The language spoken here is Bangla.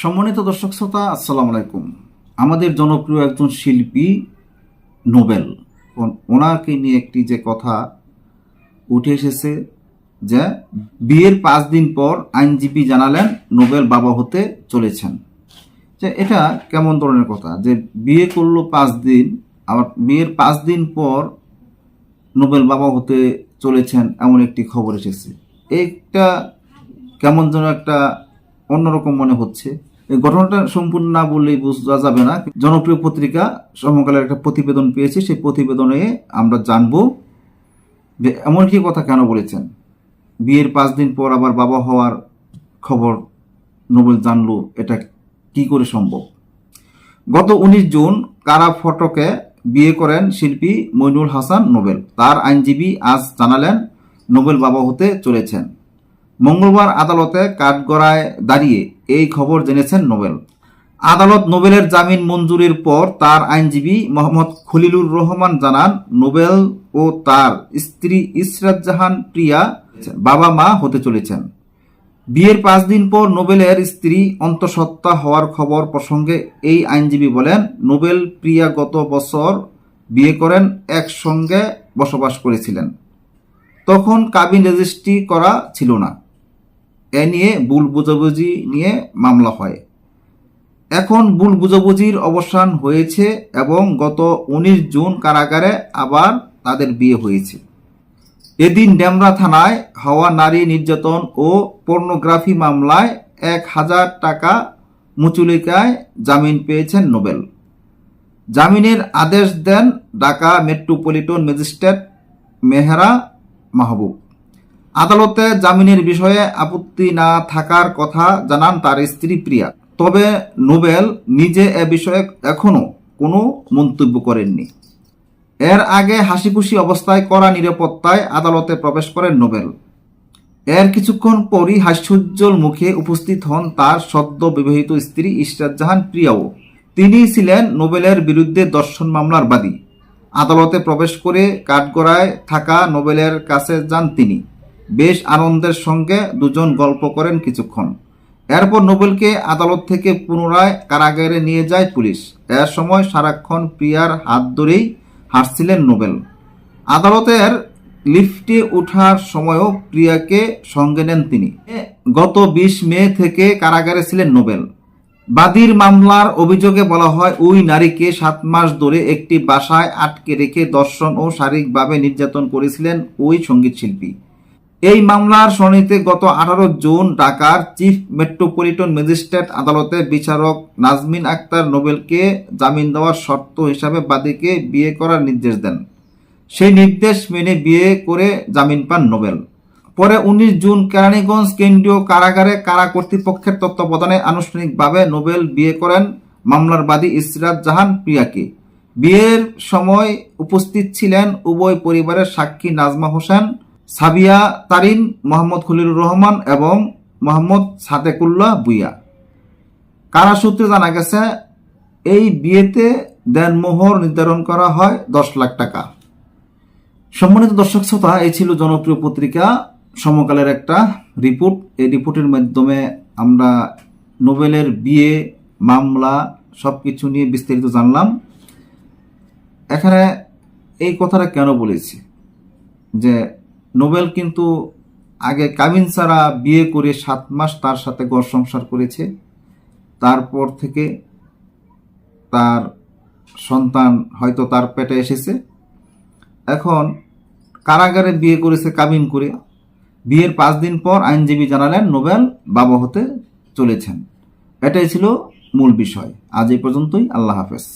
সম্মানিত দর্শক শ্রোতা, আসসালামু আলাইকুম। আমাদের জনপ্রিয় একজন শিল্পী নোবেল। ওনাকে নিয়ে একটি যে কথা উঠে এসেছে যে বিয়ের পাঁচ দিন পর আইনজীবী জানালেন নোবেল বাবা হতে চলেছেন। যে এটা কেমন ধরনের কথা? যে বিয়ে করল পাঁচ দিন, আবার বিয়ের পাঁচ দিন পর নোবেল বাবা হতে চলেছেন এমন একটি খবর এসেছে। এইটা কেমন যেন একটা অন্যরকম মনে হচ্ছে। এই ঘটনাটা সম্পূর্ণ না বললেই বোঝা যাবে না। জনপ্রিয় পত্রিকা সমকালের একটা প্রতিবেদন পেয়েছি। সেই প্রতিবেদনে আমরা জানব যে এমন কি কথা কেন বলেছেন। বিয়ের পাঁচ দিন পর আবার বাবা হওয়ার খবর নোবেল জানলো, এটা কি করে সম্ভব? গত উনিশ জুন কারা ফটকে বিয়ে করেন শিল্পী মইনুল হাসান নোবেল। তার আইনজীবী আজ জানালেন, নোবেল বাবা হতে চলেছেন। মঙ্গলবার আদালতে কাঠগড়ায় দাঁড়িয়ে এই খবর জেনেছেন নোবেল। আদালত নোবেলের জামিন মঞ্জুরির পর তার আইনজীবী মোহাম্মদ খলিলুর রহমান জানান, নোবেল ও তার স্ত্রী ইসরাত জাহান প্রিয়া বাবা মা হতে চলেছেন। বিয়ের পাঁচ দিন পর নোবেলের স্ত্রী অন্তঃসত্ত্বা হওয়ার খবর প্রসঙ্গে এই আইনজীবী বলেন, নোবেল প্রিয়া গত বছর বিয়ে করেন, একসঙ্গে বসবাস করেছিলেন। তখন কাবিন রেজিস্ট্রি করা ছিল না। এ নিয়ে ভুল বুঝাবুঝি নিয়ে মামলা হয়। এখন ভুল বুঝাবুঝির অবসান হয়েছে এবং গত উনিশ জুন কারাগারে আবার তাদের বিয়ে হয়েছে। এদিন ডেমরা থানায় হওয়া নারী নির্যাতন ও পর্নোগ্রাফি মামলায় এক হাজার টাকা মুচুলিকায় জামিন পেয়েছেন নোবেল। জামিনের আদেশ দেন ঢাকা মেট্রোপলিটন ম্যাজিস্ট্রেট মেহরা মাহবুব। আদালতে জামিনের বিষয়ে আপত্তি না থাকার কথা জানান তার স্ত্রী প্রিয়া। তবে নোবেল নিজে এ বিষয়ে এখনও কোনো মন্তব্য করেননি। এর আগে হাসিখুশি অবস্থায় কড়া নিরাপত্তায় আদালতে প্রবেশ করেন নোবেল। এর কিছুক্ষণ পরই হাস্যোজ্জ্বল মুখে উপস্থিত হন তার সদ্য বিবাহিত স্ত্রী ইশরাত জাহান প্রিয়াও। তিনি ছিলেন নোবেলের বিরুদ্ধে দর্শন মামলার বাদী। আদালতে প্রবেশ করে কাঠগড়ায় থাকা নোবেলের কাছে যান তিনি। বেশ আনন্দের সঙ্গে দুজন গল্প করেন কিছুক্ষণ। এরপর নোবেলকে আদালত থেকে পুনরায় কারাগারে নিয়ে যায় পুলিশ। এর সময় সারাক্ষণ প্রিয়ার হাত ধরেই হাসছিলেন নোবেল। আদালতের লিফটে ওঠার সময়ও প্রিয়াকে সঙ্গে নেন তিনি। গত বিশ মে থেকে কারাগারে ছিলেন নোবেল। বাদীর মামলার অভিযোগে বলা হয়, ওই নারীকে সাত মাস ধরে একটি বাসায় আটকে রেখে দর্শন ও শারীরিকভাবে নির্যাতন করেছিলেন ওই সংগীত শিল্পী এই মামলার শুনানিতে গত আঠারো জুন ঢাকার চিফ মেট্রোপলিটন ম্যাজিস্ট্রেট আদালতে বিচারক নাজমিন আক্তার নোবেলকে জামিন দেওয়ার শর্ত হিসাবে বাদীকে বিয়ে করার নির্দেশ দেন। সেই নির্দেশ মেনে বিয়ে করে জামিন পান নোবেল। পরে উনিশ জুন কেরানীগঞ্জ কেন্দ্রীয় কারাগারে কারা কর্তৃপক্ষের তত্ত্বাবধানে আনুষ্ঠানিকভাবে নোবেল বিয়ে করেন মামলার বাদী ইসরাত জাহান প্রিয়াকে। বিয়ের সময় উপস্থিত ছিলেন উভয় পরিবারের সাক্ষী নাজমা হোসেন সাবিয়া তারিন, মোহাম্মদ খলিলুর রহমান এবং মোহাম্মদ সাতেকুল্লাহ বুইয়া। কারা সূত্রে জানা গেছে, এই বিয়েতে দেনমোহর নির্ধারণ করা হয় দশ লাখ টাকা। সম্মানিত দর্শক শ্রোতা, এই ছিল জনপ্রিয় পত্রিকা। সমকালের একটা রিপোর্ট। এই রিপোর্টের মাধ্যমে আমরা নোবেলের বিয়ে, মামলা সব কিছু নিয়ে বিস্তারিত জানলাম। এখানে এই কথাটা কেন বলেছি? যে নোবেল কিন্তু আগে কামিন ছাড়া বিয়ে করে সাত মাস তার সাথে ঘর সংসার করেছে। তারপর থেকে তার সন্তান হয়তো তার পেটে এসেছে। এখন কারাগারে বিয়ে করেছে কামিন করে। বিয়ের পাঁচ দিন পর আইনজীবী জানালেন নোবেল বাবা হতে চলেছেন। এটাই ছিল মূল বিষয়। আজ এই পর্যন্তই। আল্লাহ হাফেজ।